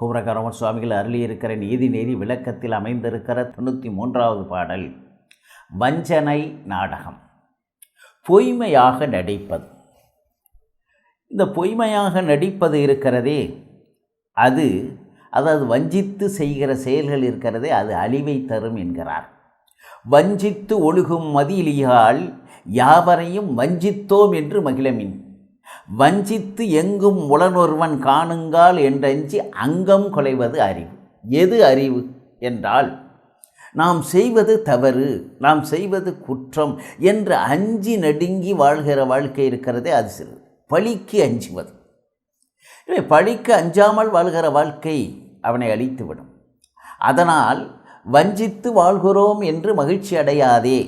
குமரகரம சுவாமிகள் அருளியிருக்கிற நீதி நெறி விளக்கத்தில் அமைந்திருக்கிற தொண்ணூற்றி மூன்றாவது பாடல் வஞ்சனை நாடகம். பொய்மையாக நடிப்பது. இந்த பொய்மையாக நடிப்பது இருக்கிறதே அது அதாவது வஞ்சித்து செய்கிற செயல்கள் இருக்கிறதே அது அழிவை தரும் என்கிறார். வஞ்சித்து ஒழுகும் மதியிலியால் யாவரையும் வஞ்சித்தோம் என்று மகிழமின் வஞ்சித்து எங்கும் உளனொருவன் காணுங்கால் என்றஞ்சி அங்கம் கொலைவது அறிவு. எது அறிவு என்றால் நாம் செய்வது தவறு நாம் செய்வது குற்றம் என்று அஞ்சி நடுங்கி வாழ்கிற வாழ்க்கை இருக்கிறதே அது சிறு. பழிக்கு அஞ்சுவது. எனவே பழிக்கு அஞ்சாமல் வாழ்கிற வாழ்க்கை அவனை அழித்துவிடும். அதனால் வஞ்சித்து வாழ்கிறோம் என்று மகிழ்ச்சி அடையாதே.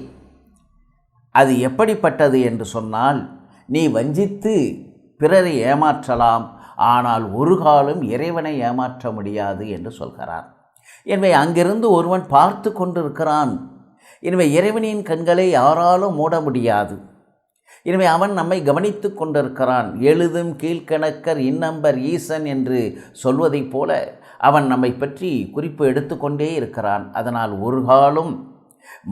அது எப்படிப்பட்டது என்று சொன்னால் நீ வஞ்சித்து பிறரை ஏமாற்றலாம். ஆனால் ஒரு காலம் இறைவனை ஏமாற்ற முடியாது என்று சொல்கிறார். எனவே அங்கிருந்து ஒருவன் பார்த்து கொண்டிருக்கிறான். எனவே இறைவனின் கண்களை யாராலும் மூட முடியாது. எனவே அவன் நம்மை கவனித்து கொண்டிருக்கிறான். எழுதும் கீழ்கணக்கர் இன்னம்பர் ஈசன் என்று சொல்வதைப் போல அவன் நம்மை பற்றி குறிப்பு எடுத்துக்கொண்டே இருக்கிறான். அதனால் ஒரு காலம்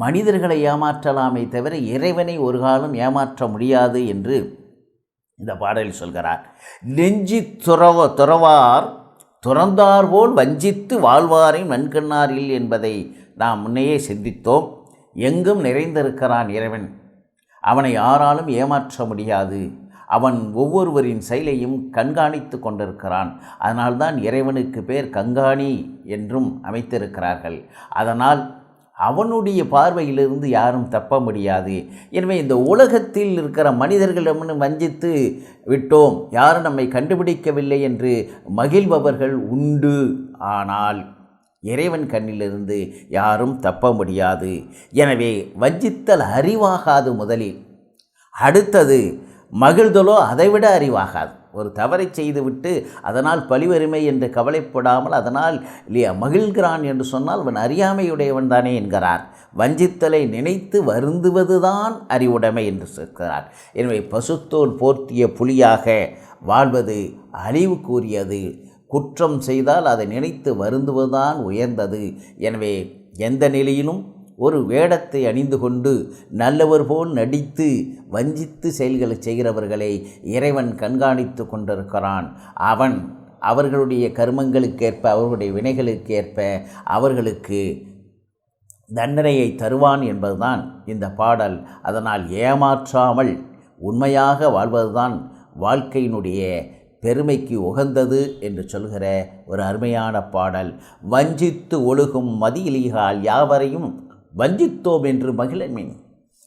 மனிதர்களை ஏமாற்றலாமே தவிர இறைவனை ஒரு காலம் ஏமாற்ற முடியாது என்று இந்த பாடலில் சொல்கிறார் நெஞ்சி துறவ துறவார் துறந்தார் போல் வஞ்சித்து வாழ்வாரை நன்கண்ணாரில் என்பதை நாம் முன்னையே சிந்தித்தோம். எங்கும் நிறைந்திருக்கிறான் இறைவன். அவனை யாராலும் ஏமாற்ற முடியாது. அவன் ஒவ்வொருவரின் செயலையும் கண்காணித்து கொண்டிருக்கிறான். அதனால்தான் இறைவனுக்கு பேர் கண்காணி என்றும் அமைத்திருக்கிறார்கள். அதனால் அவனுடைய பார்வையிலிருந்து யாரும் தப்ப முடியாது. எனவே இந்த உலகத்தில் இருக்கிற மனிதர்களிடம் வஞ்சித்து விட்டோம். யாரும் நம்மை கண்டுபிடிக்கவில்லை என்று மகிழ்பவர்கள் உண்டு. ஆனால் இறைவன் கண்ணிலிருந்து யாரும் தப்ப முடியாது. எனவே வஞ்சித்தல் அறிவாகாது முதலில். அடுத்தது மகிழ்தலோ அதைவிட அறிவாகாது. ஒரு தவறை செய்துவிட்டு அதனால் பழிவருமை என்று கவலைப்படாமல் அதனால் இல்லையா மகிழ்கிறான் என்று சொன்னால் அவன் அறியாமையுடையவன் தானே என்கிறார். வஞ்சித்தலை நினைத்து வருந்துவதுதான் அறிவுடைமை என்று சொல்கிறார். எனவே பசுத்தோல் போர்த்திய புலியாக வாழ்வது அழிவு கூறியது குற்றம் செய்தால் அதை நினைத்து வருந்துவதுதான் உயர்ந்தது. எனவே எந்த நிலையிலும் ஒரு வேடத்தை அணிந்து கொண்டு நல்லவர் போல் நடித்து வஞ்சித்து செயல்களை செய்கிறவர்களை இறைவன் கண்காணித்து கொண்டிருக்கிறான். அவன் அவர்களுடைய கர்மங்களுக்கேற்ப அவர்களுடைய வினைகளுக்கேற்ப அவர்களுக்கு தண்டனையை தருவான் என்பதுதான் இந்த பாடல். அதனால் ஏமாற்றாமல் உண்மையாக வாழ்வதுதான் வாழ்க்கையினுடைய பெருமைக்கு உகந்தது என்று சொல்கிற ஒரு அருமையான பாடல். வஞ்சித்து ஒழுகும் மதியிலிகால் யாவரையும் வஞ்சித்தோம் என்று மகிழமின்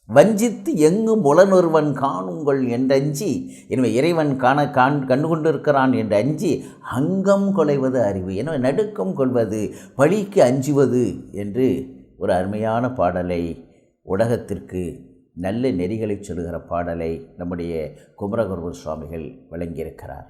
வஞ்சித்து எங்கும் முலனொருவன் காணுங்கள் என்றஞ்சி எனவே இறைவன் காண காண் கண்டு கொண்டிருக்கிறான் என்று அஞ்சி அங்கம் கொலைவது அறிவு எனவே நடுக்கம் கொள்வது பழிக்கு அஞ்சுவது என்று ஒரு அருமையான பாடலை உலகத்திற்கு நல்ல நெறிகளை சொல்கிற பாடலை நம்முடைய குமரகுருவர் சுவாமிகள் வழங்கியிருக்கிறார்.